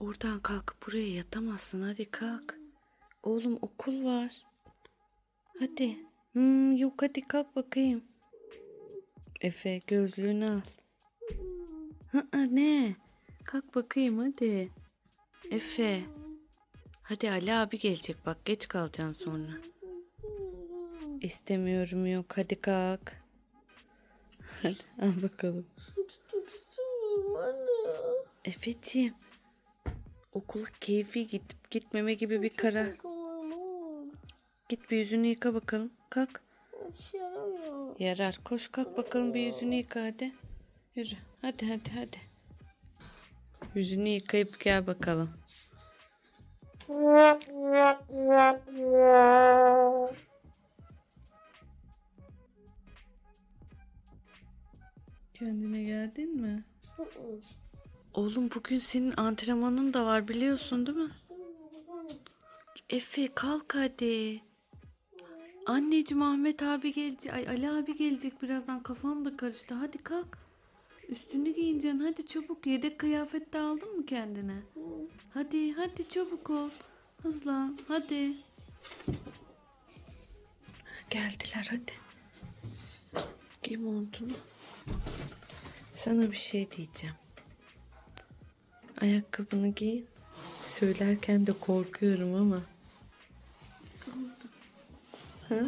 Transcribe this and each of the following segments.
Oradan kalkıp buraya yatamazsın. Hadi kalk. Oğlum okul var. Hadi. Hmm, yok hadi kalk bakayım. Efe gözlüğünü al. Ha, ne? Kalk bakayım hadi. Efe. Hadi Ali abi gelecek bak geç kalacaksın sonra. İstemiyorum yok hadi kalk. Hadi al bakalım. Efeciğim. Okula keyfi gidip gitmeme gibi bir karar. Git bir yüzünü yıka bakalım. Kalk. Yaramıyor. Yarar. Koş kalk bakalım bir yüzünü yıka hadi. Yürü. Hadi hadi hadi. Yüzünü yıkayıp gel bakalım. Kendine geldin mi? Oğlum bugün senin antrenmanın da var biliyorsun değil mi? Efe kalk hadi. Anneciğim Ahmet abi gelecek. Ay Ali abi gelecek birazdan kafam da karıştı. Hadi kalk. Üstünü giyineceksin. Hadi çabuk. Yedek kıyafet de aldın mı kendine? Hadi hadi çabuk ol. Hızlan hadi. Geldiler hadi. Giy montunu. Sana bir şey diyeceğim. Ayakkabını giy. Söylerken de korkuyorum ama. Ha?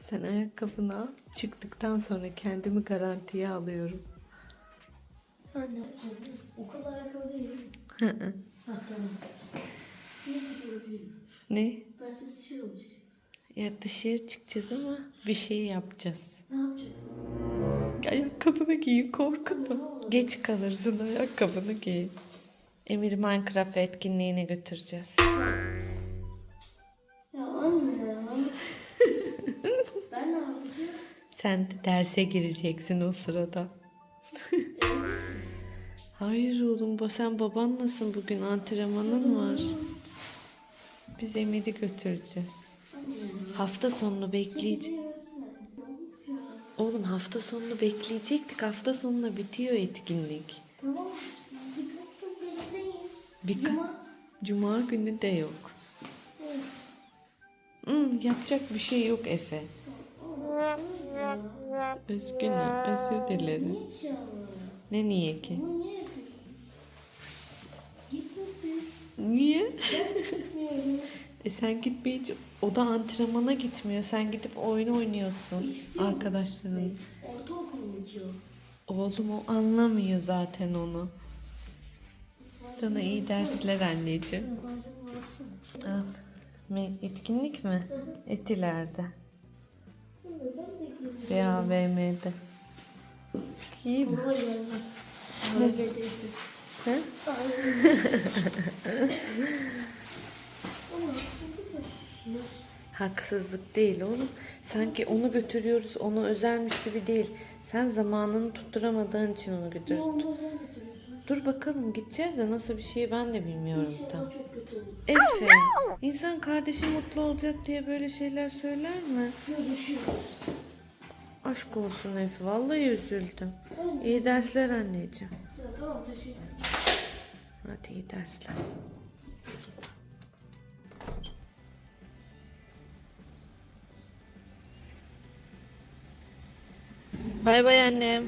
Sen ayakkabını al. Çıktıktan sonra kendimi garantiye alıyorum. Anne o kadar ayakkabı değil. Hı hı. Ha tamam. Ne gidiyor ne? Ben siz dışarı mı çıkacaksınız? Ya dışarı çıkacağız ama bir şey yapacağız. Ne yapacaksınız? Ayakkabını giy korkudum. Geç kalırsın ayakkabını giy. Emir Minecraft etkinliğine götüreceğiz. Ya anne ya. ben ne yapacağım? Sen de derse gireceksin o sırada. Hayır oğlum sen baban nasıl bugün antrenmanın var. Biz Emir'i götüreceğiz. Hafta sonunu bekleyeceğiz. Oğlum hafta sonunu bekleyecektik. Hafta sonuna bitiyor etkinlik. Tamam. Bir Cuma. Cuma günü de yok. Hmm, yapacak bir şey yok Efe. Üzgünüm, özür dilerim. Ne niye ki? Niye. E sen gitmeyince o da antrenmana gitmiyor. Sen gidip oyun oynuyorsun arkadaşların. Ortaokul bitiyor. Oğlum o anlamıyor zaten onu. Sana iyi dersler anneciğim. Al. Etkinlik mi? Etiler'de. BAVM'de. İyi mi? Baba geldi. Neredeyse. He? Ama haksızlık değil oğlum. Sanki onu götürüyoruz, onu özelmiş gibi değil. Sen zamanını tutturamadığın için onu götürüyorsun. Dur bakalım gideceğiz de nasıl bir şey ben de bilmiyorum tam. İnşallah olur. Efe, insan kardeşi mutlu olacak diye böyle şeyler söyler mi? Aşk olsun Efe, vallahi üzüldüm. İyi dersler anneciğim. Hadi iyi dersler. Bay bay annem.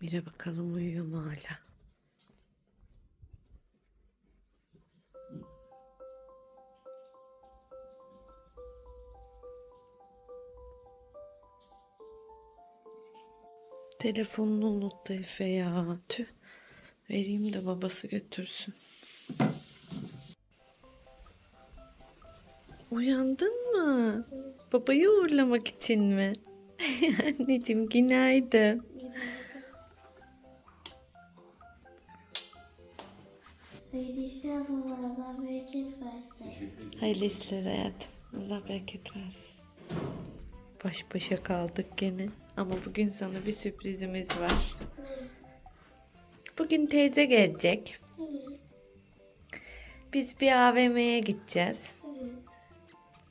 Emir'e bakalım uyuyor mu hala? Telefonunu unuttu Efe ya. Tüh. Vereyim de babası götürsün. Uyandın mı? Babayı uğurlamak için mi? Anneciğim günaydın. Hayırlı işler. Allah bereket versin. Hayırlı işler hayatım. Allah bereket versin. Baş başa kaldık gene. Ama bugün sana bir sürprizimiz var. Bugün teyze gelecek. Biz bir AVM'ye gideceğiz.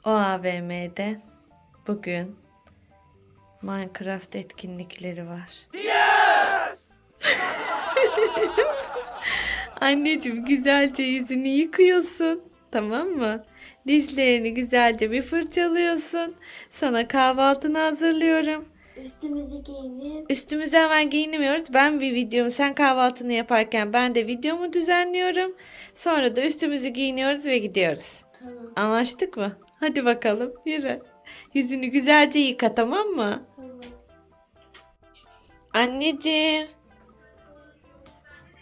O AVM'de bugün Minecraft etkinlikleri var. Anneciğim güzelce yüzünü yıkıyorsun. Tamam mı? Dişlerini güzelce bir fırçalıyorsun. Sana kahvaltını hazırlıyorum. Üstümüzü giyinip Üstümüzü hemen giyinmiyoruz. Ben bir videomu sen kahvaltını yaparken ben de videomu düzenliyorum. Sonra da üstümüzü giyiniyoruz ve gidiyoruz. tamam. Anlaştık mı? Hadi bakalım yürü. Yüzünü güzelce yıka tamam mı? Tamam. Anneciğim.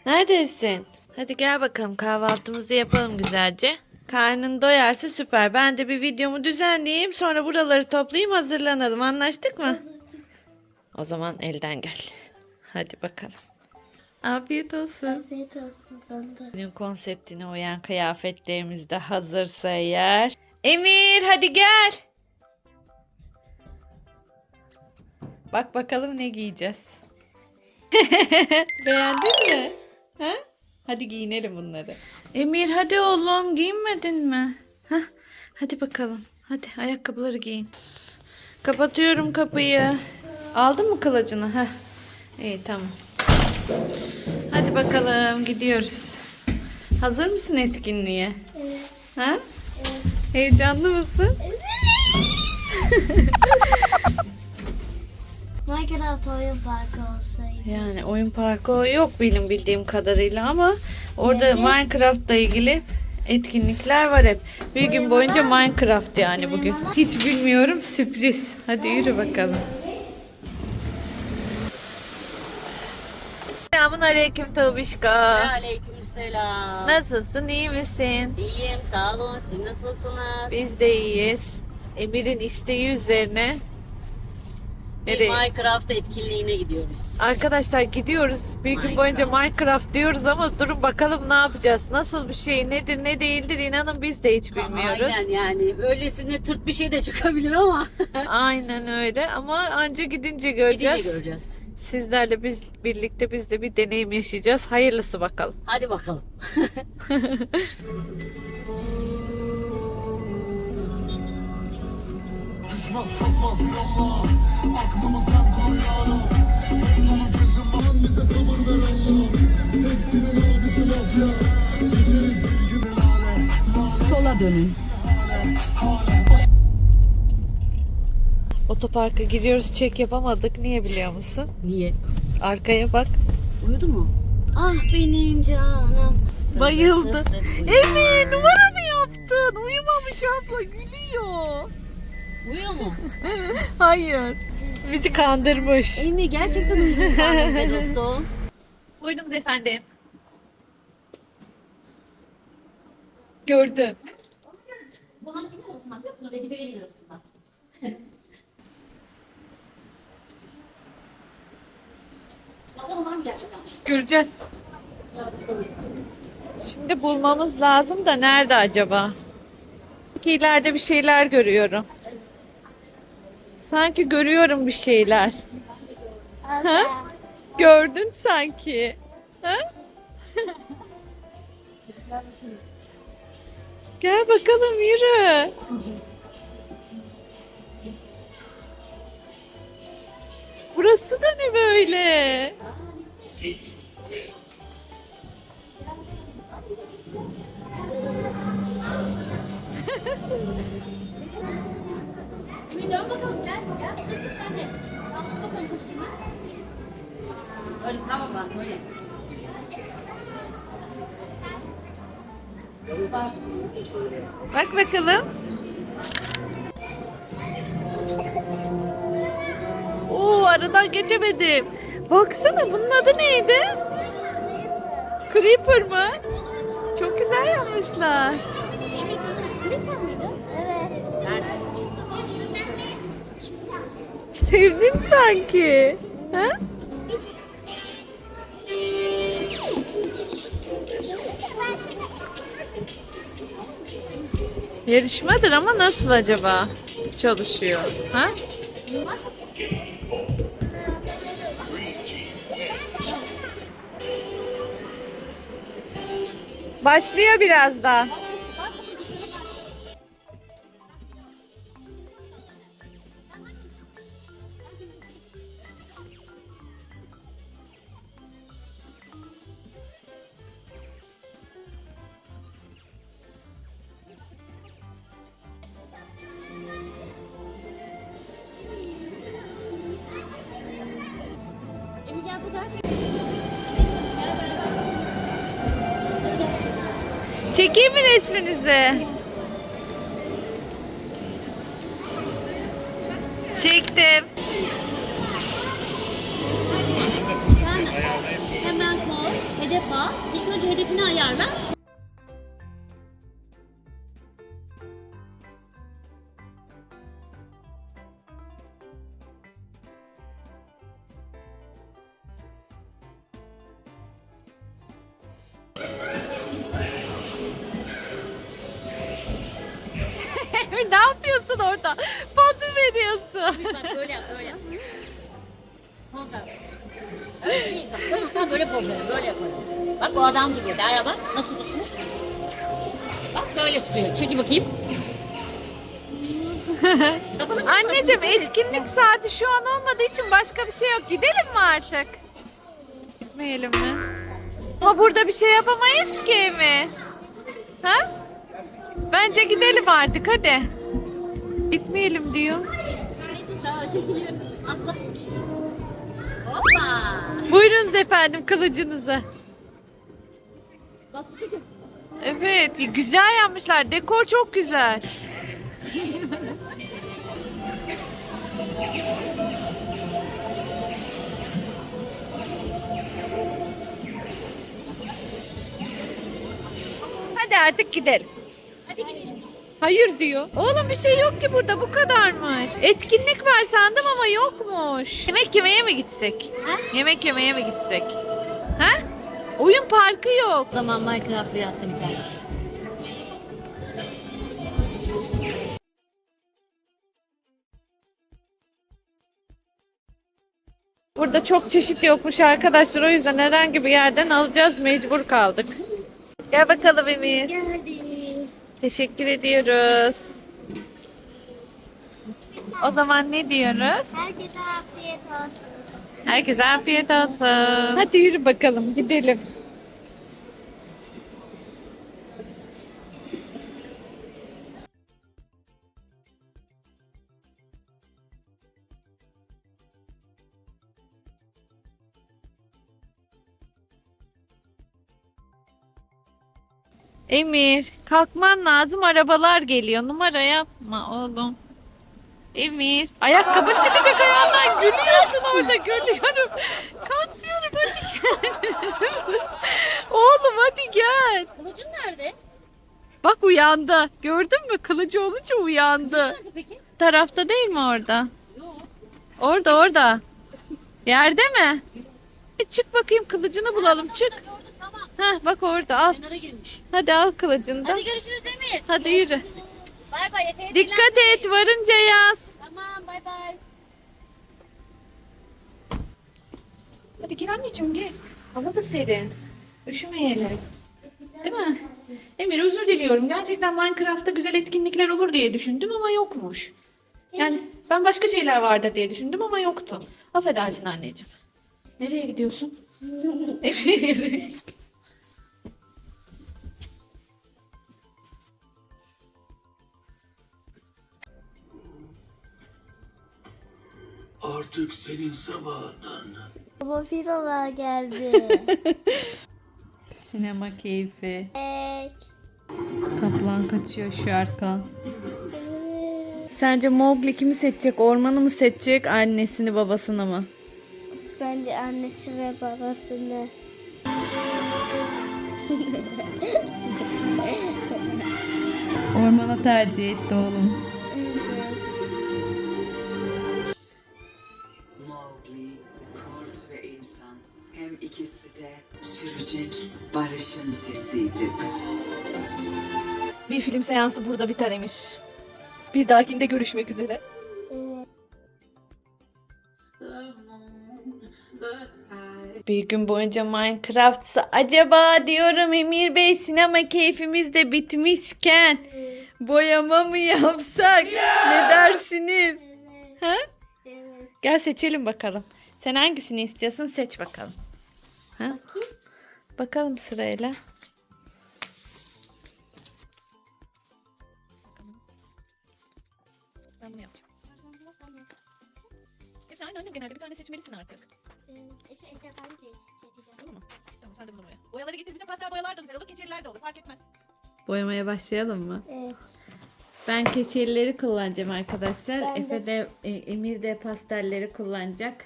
Neredesin? Hadi gel bakalım kahvaltımızı yapalım güzelce. Karnın doyarsa süper. Ben de bir videomu düzenleyeyim. Sonra buraları toplayayım hazırlanalım. Anlaştık mı? O zaman elden gel. Hadi bakalım. Afiyet olsun. Afiyet olsun sana da. Günün konseptine uyan kıyafetlerimiz de hazırsa eğer. Emir hadi gel. Bak bakalım ne giyeceğiz. Beğendin mi? Ha? Hadi giyinelim bunları. Emir hadi oğlum giyinmedin mi? Hah, hadi bakalım. Hadi ayakkabıları giyin. Kapatıyorum kapıyı. Aldın mı kılıcını? Heh. İyi tamam. Hadi bakalım gidiyoruz. Hazır mısın etkinliğe? Evet. Ha? Heyecanlı mısın? Minecraft oyun parkı olsaydı. Yani oyun parkı yok benim bildiğim kadarıyla ama orada Evet. Minecraft'la ilgili etkinlikler var hep. Bir gün boyunca Minecraft yani bugün. Hiç bilmiyorum sürpriz. Hadi yürü bakalım. Selamun aleyküm Tavişka. Aleykümselam. Nasılsın iyi misin? İyiyim sağ olun. Siz nasılsınız? Biz de iyiyiz. Emir'in isteği üzerine Bir nereye? Minecraft etkinliğine gidiyoruz. Arkadaşlar gidiyoruz. Bir gün boyunca Minecraft diyoruz ama durun bakalım ne yapacağız? Nasıl bir şey? Nedir ne değildir? İnanın biz de hiç bilmiyoruz. Aynen yani. Öylesine tırt bir şey de çıkabilir ama. Aynen öyle ama anca gidince göreceğiz. Gidince göreceğiz. Sizlerle biz birlikte biz de bir deneyim yaşayacağız. Hayırlısı bakalım. Hadi bakalım. Düşmez kalkmaz bir Allah Aklımız hem koruyanım Dolu gözüm bağım bize sabır ver Allah Hepsinin al bizim afya Geçeriz bir gün lale Sola dönün. Otoparka giriyoruz çek yapamadık. Niye biliyor musun? Niye? Arkaya bak. Uyudu mu? Ah benim canım. Bayıldı. Emir numara mı yaptın? Uyumamış abla gülüyor. Uyuyor mu? Hayır. Bizi kandırmış. Emi gerçekten uyudu sandım dostum. Buyurunuz efendim. Gördüm. Bu hangi arasında? Yok mu? Recep İvedik arasında. Bakalım var mı gerçekten? Göreceğiz. Şimdi bulmamız lazım da nerede acaba? İleride bir şeyler görüyorum. Sanki görüyorum bir şeyler. Ha? Gördün sanki. Ha? Gel bakalım yürü. Burası da ne böyle? Emin dön bakalım gel. Gel. Sen de. Tamam bakalım kız içine. Öyle tamam bak böyle. Bak bakalım. Aradan geçemedim. Baksana bunun adı neydi? Creeper mı? Çok güzel yapmışlar. Creeper mıydı? Evet. Sevdin sanki. Ha? Yarışmadır ama nasıl acaba çalışıyor? Ha? Başlıyor birazdan. Çekeyim mi resminizi? Ne yapıyorsun orada? Poz mu veriyorsun? Bak böyle yap, böyle yap. Poz ver. Öyle değil bak. Ben olsam böyle poz veririm, böyle yaparım. Bak o adam gibi. Derya bak nasıl tutmuş. Bak böyle tutuyor. Çeki bakayım. Anneciğim etkinlik saati şu an olmadığı için başka bir şey yok. Gidelim mi artık? Gitmeyelim mi? Ama burada bir şey yapamayız ki Emir. Ha? Bence gidelim artık hadi. Gitmeyelim diyor. Daha çekiliyor. Atla. Hoppa. Buyurunuz efendim kılıcınızı. Bak. Evet güzel yapmışlar. Dekor çok güzel. Hadi artık gidelim. Hadi gidelim. Hayır diyor. Oğlum bir şey yok ki burada bu kadarmış. Etkinlik var sandım ama yokmuş. Yemek yemeye mi gitsek? Ha? Yemek yemeye mi gitsek? Ha? Oyun parkı yok. O zaman Minecraft rüyası biter. Burada çok çeşit yokmuş arkadaşlar. O yüzden herhangi bir yerden alacağız. Mecbur kaldık. Gel bakalım Emir. Geldi. Teşekkür ediyoruz. O zaman ne diyoruz? Herkese afiyet olsun. Herkese afiyet olsun. Hadi yürü bakalım gidelim. Emir, kalkman lazım. Arabalar geliyor. Numara yapma oğlum. Emir, ayakkabın çıkacak ayağından. Gülüyorsun orada, görüyorum. Kalk diyorum hadi gel. oğlum hadi gel. Kılıcın nerede? Bak uyandı. Gördün mü? Kılıcı olunca uyandı. Nerede peki? Tarafta değil mi orada? Yok. Orada orada. Yerde mi? Çık bakayım kılıcını bulalım. Çık. Heh bak orada al. Kenara girmiş. Hadi al kılıcını da. Hadi görüşürüz Emir. Hadi yürü. Bay bay. Dikkat et varınca yaz. Tamam bay bay. Hadi gel anneciğim gel. Hava da serin. Üşümeyelim. Değil mi? Emir özür diliyorum. Gerçekten Minecraft'ta güzel etkinlikler olur diye düşündüm ama yokmuş. Yani ben başka şeyler vardır diye düşündüm ama yoktu. Affedersin anneciğim. Nereye gidiyorsun? Emir. Artık senin zamanın. Baba filolar geldi. Sinema keyfi. Ek. Kaplan kaçıyor şu arka. Sence Mowgli kimi seçecek? Ormanı mı seçecek? Annesini babasını mı? Bence annesi ve babasını. Ormanı tercih etti oğlum. Seansı burada biter Emir. Bir dahakinde görüşmek üzere. Bir gün boyunca Minecraft'sa acaba diyorum Emir Bey sinema keyfimiz de bitmişken boyama mı yapsak? Ne dersiniz? Ha? Evet. Gel seçelim bakalım. Sen hangisini istiyorsun seç bakalım. Ha? Bakalım sırayla. Aynı annem genelde bir tane seçmelisin artık. Enteresan değil. Seçeceğim. Tamam mı? Tamam sen de bunu boya. Boyaları getir bize pastel boyalar da güzel olur, keçeliler de olur fark etmez. Boyamaya başlayalım mı? Evet. Ben keçelileri kullanacağım arkadaşlar. Ben de. Efe de e, Emir de pastelleri kullanacak.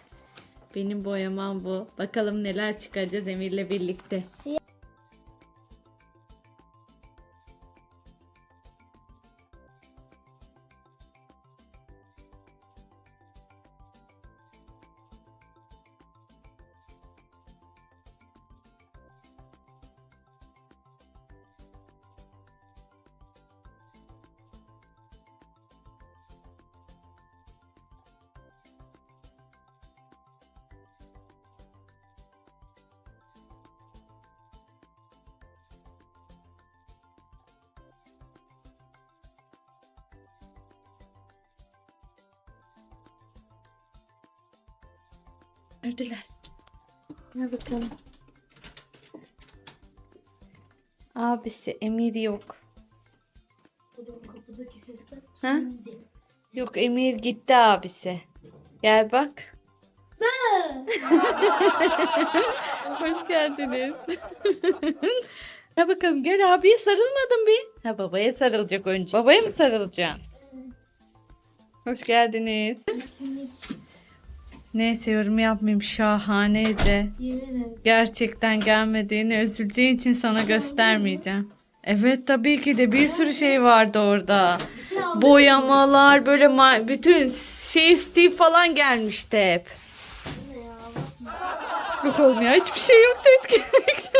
Benim boyamam bu. Bakalım neler çıkaracağız Emir'le birlikte. Neredeler? Gel bakalım. Abisi Emir yok. Kapıdaki sesler Ha? Yok Emir gitti abisi. Gel bak. Hoş geldiniz. Ha bakalım gel abiye sarılmadın bir. Ha babaya sarılacak önce. Babaya mı sarılacaksın? Hoş geldiniz. Neyse yorum yapmayayım şahaneydi. Gerçekten gelmediğini üzüleceğin için sana göstermeyeceğim. Evet tabii ki de bir sürü şey vardı orada. Boyamalar böyle bütün şey Steve falan gelmişti hep. Yok oğlum ya hiçbir şey yoktu etkinlikte.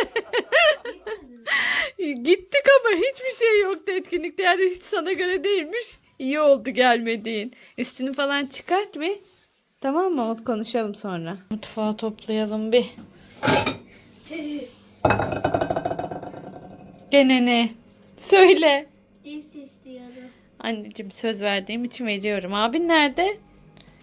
Gittik ama hiçbir şey yoktu etkinlikte. Yani hiç sana göre değilmiş. İyi oldu gelmediğin. Üstünü falan çıkart bir. Tamam mı? Onu konuşalım sonra. Mutfağı toplayalım bir. Gene ne? Söyle. Cips istiyorum. Anneciğim söz verdiğim için veriyorum. Abin nerede?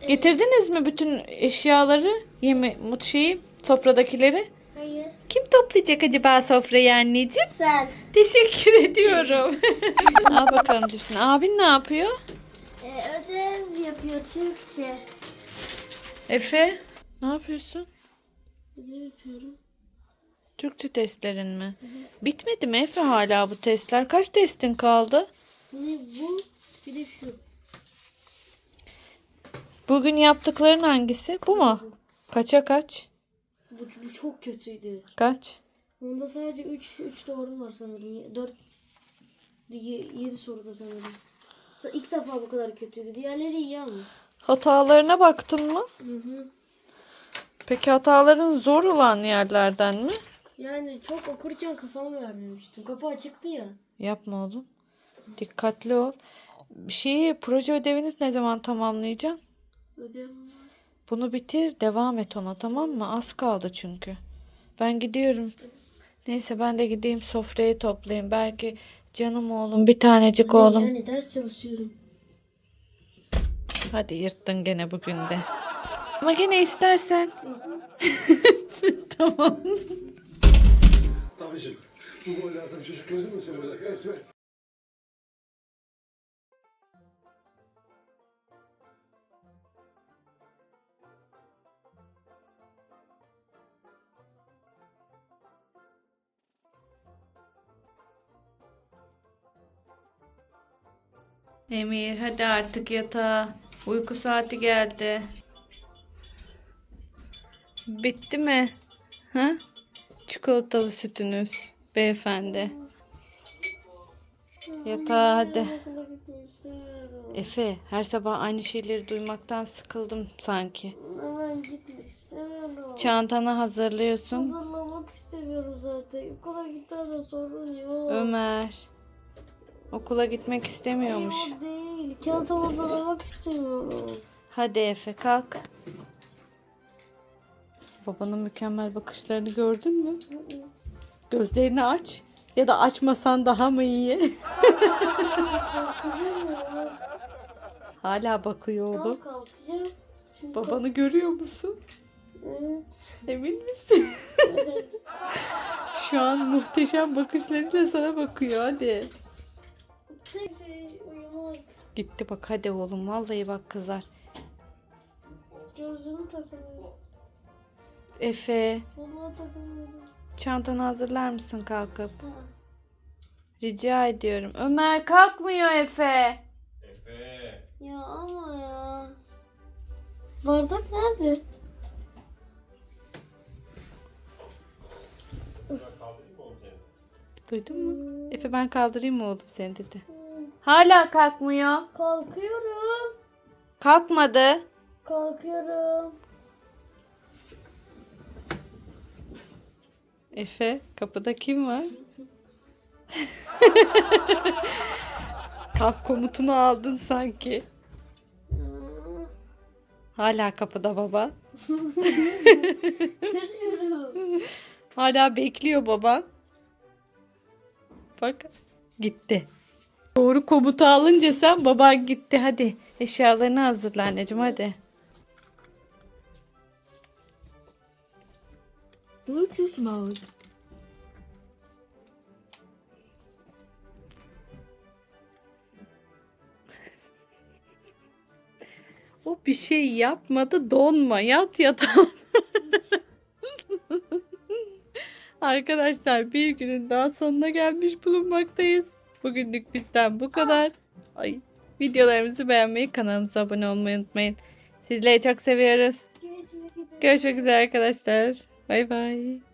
Getirdiniz mi bütün eşyaları? Yeme mut şeyi, sofradakileri? Hayır. Kim toplayacak acaba sofrayı anneciğim? Sen. Teşekkür ediyorum. Al bakalım cipsini. Abin ne yapıyor? E, ödev yapıyor Türkçe. Efe? Ne yapıyorsun? Ödev yapıyorum. Türkçe testlerin mi? Bitmedi mi Efe hala bu testler? Kaç testin kaldı? Ne bu? Bir de şu. Bugün yaptıkların hangisi? Bu mu? Kaça kaç? Bu, bu çok kötüydü. Kaç? Bunda sadece 3 3 doğru var sanırım. 4 7 soruda sanırım. Sa- İlk defa bu kadar kötüydü. Diğerleri iyi ama. Hatalarına baktın mı? Hı hı. Peki hataların zor olan yerlerden mi? Yani çok okurken kafamı vermemiştim. Kapı açıktı ya. Yapma oğlum. Dikkatli ol. Şeyi proje ödevini ne zaman tamamlayacaksın? Ödev Bunu bitir, devam et ona tamam mı? Az kaldı çünkü. Ben gidiyorum. Neyse ben de gideyim sofrayı toplayayım. Belki canım oğlum, bir tanecik oğlum. Yani ders çalışıyorum. Hadi yırttın gene bugün de. Ama gene istersen. tamam. Abicim bu boylarda bir çocuk gördün mü sen böyle resmen? Emir hadi artık yatağa. Uyku saati geldi. Bitti mi? Ha? Çikolatalı sütünüz beyefendi. Yatağa hadi. Efe her sabah aynı şeyleri duymaktan sıkıldım sanki. Hemen gitmek istemiyorum. Çantanı hazırlıyorsun. Hazırlamak istemiyorum zaten. Okula gitmeden sorun yok. Ömer. Okula gitmek istemiyormuş. Yok değil. Kağıt hazırlamak istemiyorum. Hadi Efe kalk. Babanın mükemmel bakışlarını gördün mü? Gözlerini aç. Ya da açmasan daha mı iyi? Hala bakıyor oğlum. kalkacağım. Babanı görüyor musun? Evet. Emin misin? Şu an muhteşem bakışlarıyla sana bakıyor hadi. Gitti bak hadi oğlum vallahi bak kızar. Gözlüğümü takamıyorum. Efe Vallahi takamıyorum. çantanı hazırlar mısın kalkıp? Ha. Rica ediyorum. Ömer kalkmıyor Efe. Efe. Ya ama ya. Bardak nerede? Duydun mu? Efe ben kaldırayım mı oğlum seni dedi. Hala kalkmıyor. Kalkıyorum. Kalkmadı. Kalkıyorum. Efe kapıda kim var? Kalk komutunu aldın sanki. Hala kapıda baba. Hala bekliyor baban. Bak gitti. Doğru komutu alınca sen baban gitti. Hadi eşyalarını hazırla anneciğim hadi. O bir şey yapmadı donma yat yatağına. Arkadaşlar bir günün daha sonuna gelmiş bulunmaktayız. Bugünlük bizden bu kadar. Ay, videolarımızı beğenmeyi, kanalımıza abone olmayı unutmayın. Sizleri çok seviyoruz. Görüşmek üzere. Arkadaşlar. Bay bay.